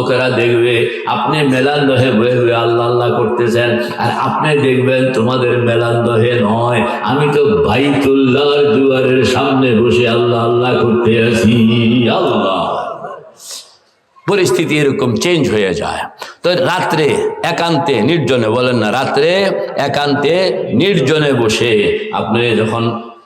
লোকেরা দেখবে, আপনি মেলান দহে বয়ে বয়ে আল্লাহ আল্লাহ করতেছেন, আর আপনি দেখবেন তোমাদের মেলান দহে নয়। আমি তো বাইতুল্লাহর দুয়ারের সামনে বসে আল্লাহ আল্লাহ করতে আছি, আল্লাহ। পরিস্থিতি এরকম চেঞ্জ হয়ে যায়। তো রাত্রে একান্তে নির্জনে বলেন না, রাত্রে একান্তে নির্জনে বসে আপনি যখন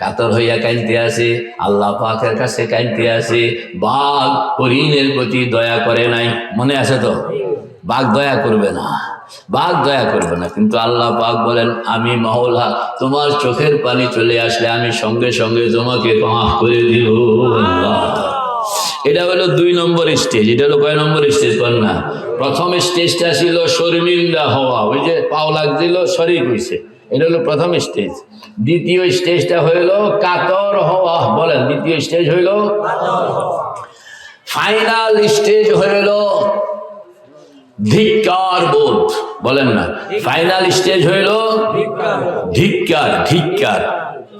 কাতর হইয়া কাইনতে আসে, আল্লাহ পাকের কাছে কাইনতে আসে, বাঘ হরিণের প্রতি দয়া করে নাই, মনে আছে তো? বাঘ দয়া করবে না, বাঘ দয়া করবে না। কিন্তু আল্লাহ পাক বলেন, আমি মহলা, তোমার চোখের পানি চলে আসলে আমি সঙ্গে সঙ্গে তোমাকে মাফ করে দিব। এটা হলো দুই নম্বর স্টেজ এটা হলো কয় নম্বর স্টেজ না প্রথম স্টেজটা ছিল শর্মিন্দা হওয়া, ওই যে পাও লাগছিল শরীর হয়েছে এটা হলো প্রথম স্টেজ দ্বিতীয় স্টেজটা হইল কাতর হওয়া। বলেন, দ্বিতীয় স্টেজ হইল ফাইনাল স্টেজ হইল ধিক্কার বোধ। বলেন না। ফাইনাল স্টেজ হইল ধিক্কার ধিক্কার।